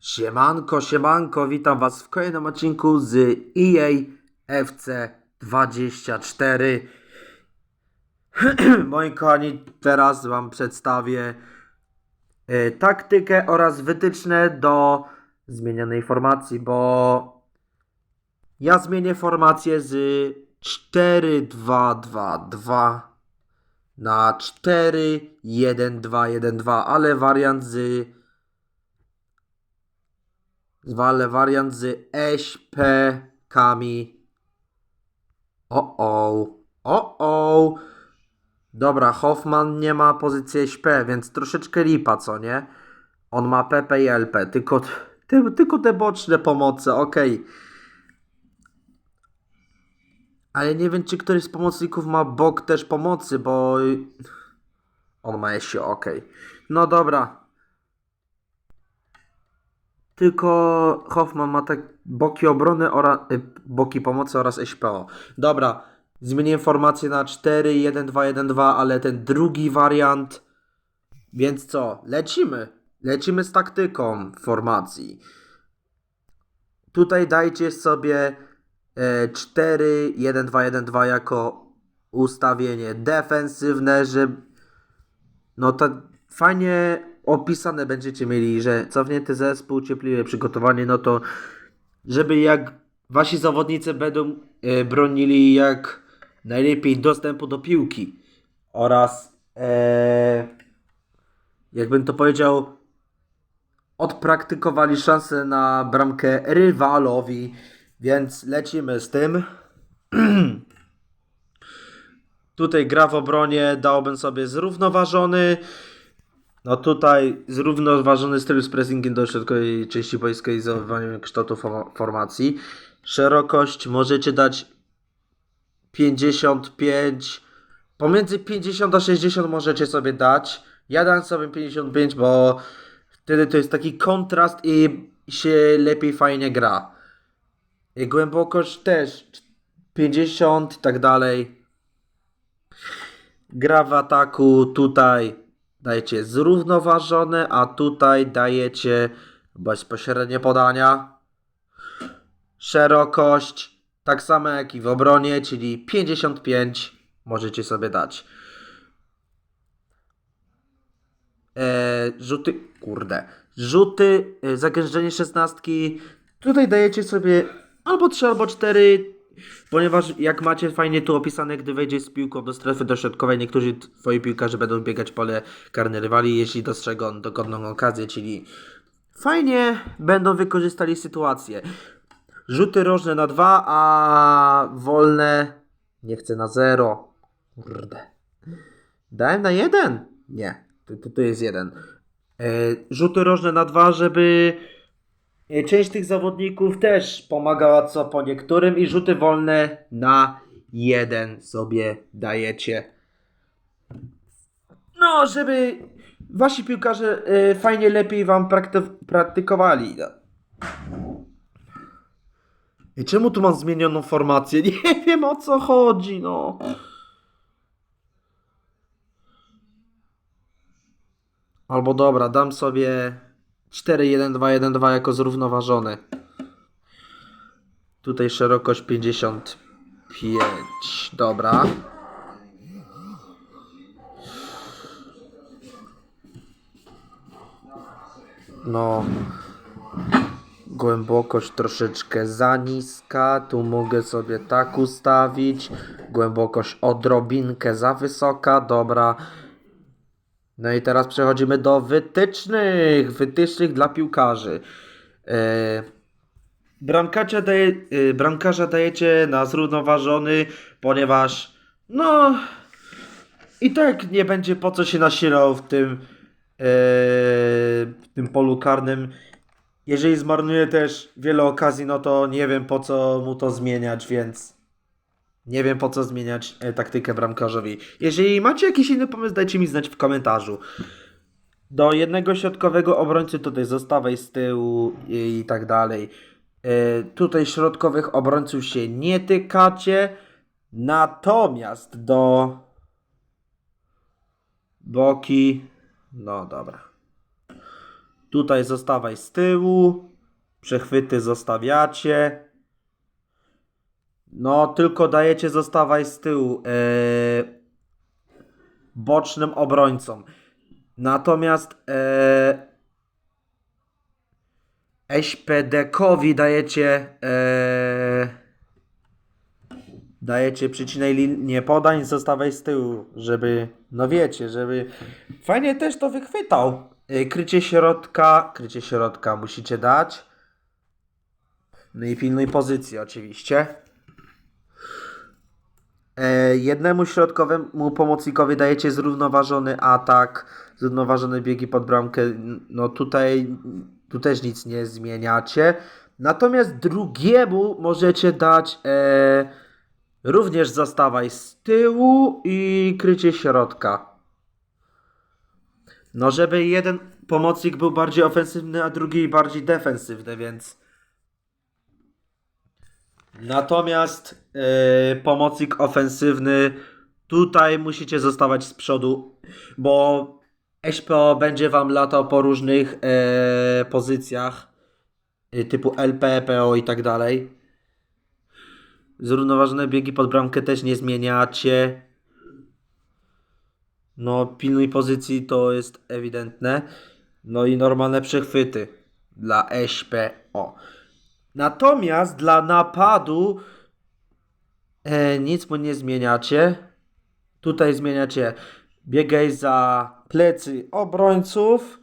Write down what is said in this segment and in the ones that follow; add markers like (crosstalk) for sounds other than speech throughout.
Siemanko, siemanko, witam Was w kolejnym odcinku z EA FC 24. Moi kochani, teraz Wam przedstawię e, taktykę oraz wytyczne do zmienionej formacji, bo ja zmienię formację z 4-2-2-2 na 4-1-2-1-2, ale wariant z Zwalę wariant z SP-kami. O o. O o. Dobra, Hoffman nie ma pozycji SP, więc troszeczkę lipa, co nie? On ma PP i LP, tylko, ty, tylko te boczne pomocy, okej. Ale nie wiem, czy któryś z pomocników ma bok też pomocy, bo on ma SI, okej. No dobra, tylko Hoffman ma tak boki obrony oraz y, boki pomocy oraz SPO. Dobra, zmieniłem formację na 4, 1, 2, 1, 2, ale ten drugi wariant. Więc co? Lecimy. Lecimy z taktyką formacji. Tutaj dajcie sobie e, 4, 1, 2, 1, 2 jako ustawienie defensywne, że no to fajnie opisane będziecie mieli, że cofnięty zespół, cierpliwe przygotowanie, no to żeby jak wasi zawodnicy będą e, bronili jak najlepiej dostępu do piłki oraz e, jakbym to powiedział odpraktykowali szansę na bramkę rywalowi, więc lecimy z tym. (clears throat) Tutaj gra w obronie dałbym sobie zrównoważony. No tutaj zrównoważony styl z pressingiem do środkowej części boiskiej i zachowaniem kształtu forma- formacji. Szerokość możecie dać 55, pomiędzy 50 a 60 możecie sobie dać. Ja dam sobie 55, bo wtedy to jest taki kontrast i się lepiej fajnie gra. I głębokość też 50 i tak dalej. Gra w ataku tutaj dajecie zrównoważone, a tutaj dajecie bezpośrednie podania. Szerokość tak samo jak i w obronie, czyli 55 możecie sobie dać. Eee, rzuty, kurde, rzuty, e, zagęszczenie szesnastki. Tutaj dajecie sobie albo 3, albo 4, ponieważ jak macie fajnie tu opisane, gdy wejdzie z piłką do strefy dośrodkowej, niektórzy twoi piłkarze będą biegać pole karne rywali, jeśli dostrzegą dogodną okazję, czyli fajnie będą wykorzystali sytuację. Rzuty rożne na 2, a wolne nie chcę na 0. Kurde. Dałem na 1? Nie, to, to, to jest 1. E, rzuty rożne na 2, żeby część tych zawodników też pomagała co po niektórym i rzuty wolne na 1 sobie dajecie. No, żeby wasi piłkarze e, fajnie lepiej wam prakty- praktykowali. No. I czemu tu mam zmienioną formację? (laughs) Nie wiem o co chodzi, no. Albo dobra, dam sobie 4-1-2-1-2 jako zrównoważony. Tutaj szerokość 55. Dobra. No. Głębokość troszeczkę za niska. Tu mogę sobie tak ustawić. Głębokość odrobinkę za wysoka. Dobra. No i teraz przechodzimy do wytycznych. Wytycznych dla piłkarzy. E, bramkarza, daje, e, bramkarza dajecie na zrównoważony, ponieważ no i tak nie będzie po co się nasilał w tym e, w tym polu karnym. Jeżeli zmarnuje też wiele okazji, no to nie wiem po co mu to zmieniać, więc nie wiem po co zmieniać e, taktykę bramkarzowi. Jeżeli macie jakiś inny pomysł, dajcie mi znać w komentarzu. Do jednego środkowego obrońcy tutaj zostawej z tyłu i, i tak dalej. E, tutaj środkowych obrońców się nie tykacie. Natomiast do boki. No dobra. Tutaj zostawaj z tyłu. Przechwyty zostawiacie. No, tylko dajecie zostawaj z tyłu. Eee, bocznym obrońcom. Natomiast e, SPD-kowi dajecie e, dajecie przycinej linię podań, zostawaj z tyłu, żeby, no wiecie, żeby fajnie też to wychwytał. E, krycie środka, krycie środka musicie dać. No i pilnuj pozycji oczywiście. E, jednemu środkowemu pomocnikowi dajecie zrównoważony atak, zrównoważone biegi pod bramkę. No tutaj tu też nic nie zmieniacie. Natomiast drugiemu możecie dać e, również zastawaj z tyłu i krycie środka. No żeby jeden pomocnik był bardziej ofensywny, a drugi bardziej defensywny, więc Natomiast yy, pomocnik ofensywny tutaj musicie zostawać z przodu, bo SPO będzie wam latał po różnych e, pozycjach y, typu LP, PO i tak dalej. Zrównoważone biegi pod bramkę też nie zmieniacie. No, pilnuj pozycji to jest ewidentne. No i normalne przechwyty dla SPO. Natomiast dla napadu e, nic mu nie zmieniacie. Tutaj zmieniacie biegaj za plecy obrońców.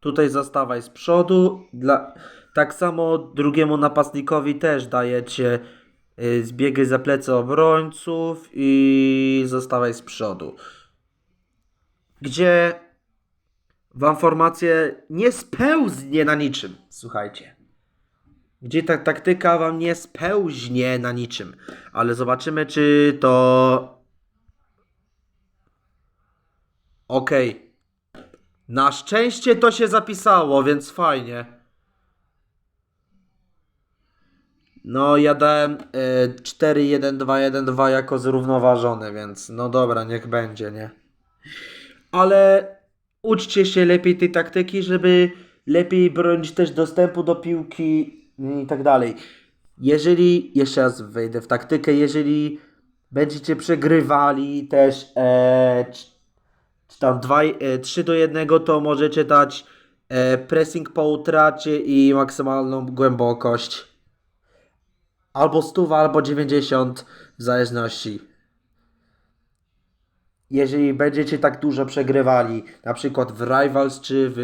Tutaj zastawaj z przodu. Dla, tak samo drugiemu napastnikowi też dajecie y, zbiegaj za plecy obrońców i zostawaj z przodu. Gdzie wam formacje nie spełznie na niczym. Słuchajcie. Gdzie ta taktyka wam nie spełznie na niczym. Ale zobaczymy, czy to. Okej. Na szczęście to się zapisało, więc fajnie. No, ja dałem y, 4, 1, 2, 1, 2 jako zrównoważony, więc no dobra, niech będzie, nie? Ale uczcie się lepiej tej taktyki, żeby lepiej bronić też dostępu do piłki i tak dalej. Jeżeli, jeszcze raz wejdę w taktykę, jeżeli będziecie przegrywali też e, czy, tam 2, e, 3 do 1, to możecie dać e, pressing po utracie i maksymalną głębokość. Albo 100, albo 90 w zależności jeżeli będziecie tak dużo przegrywali, na przykład w Rivals czy w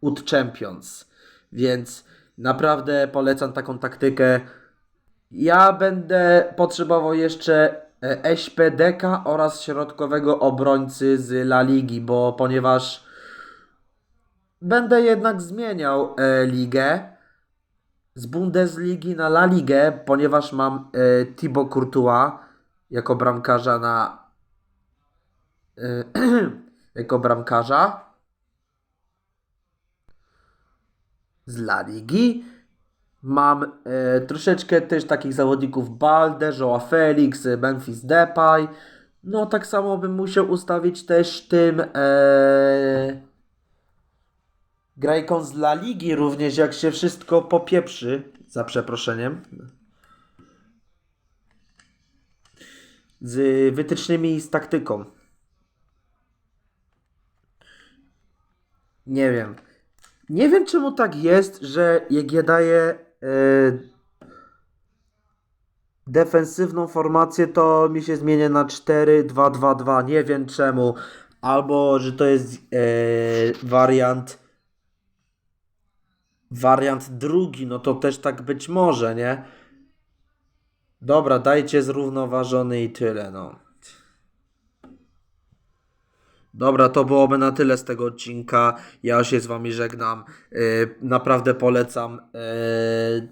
UT Champions. Więc naprawdę polecam taką taktykę. Ja będę potrzebował jeszcze e, SPDK oraz środkowego obrońcy z La Ligi, bo ponieważ będę jednak zmieniał e, ligę z Bundesligi na La Ligę, ponieważ mam e, Thibaut Courtois jako bramkarza na (clears throat) jako bramkarza z La Ligi. Mam e, troszeczkę też takich zawodników Balde, Joao Felix, Memphis Depay. No tak samo bym musiał ustawić też tym e, grajką z La Ligi również, jak się wszystko popieprzy, za przeproszeniem. Z wytycznymi i z taktyką. Nie wiem. Nie wiem czemu tak jest, że jak ja e, defensywną formację, to mi się zmienia na 4-2-2-2. Nie wiem czemu. Albo, że to jest e, wariant wariant drugi, no to też tak być może, nie? Dobra, dajcie zrównoważony i tyle, no. Dobra, to byłoby na tyle z tego odcinka. Ja się z wami żegnam. Yy, naprawdę polecam yy,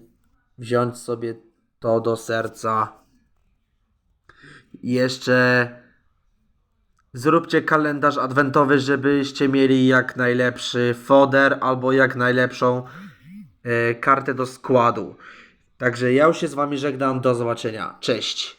wziąć sobie to do serca. Jeszcze zróbcie kalendarz adwentowy, żebyście mieli jak najlepszy foder albo jak najlepszą yy, kartę do składu. Także ja już się z wami żegnam. Do zobaczenia. Cześć.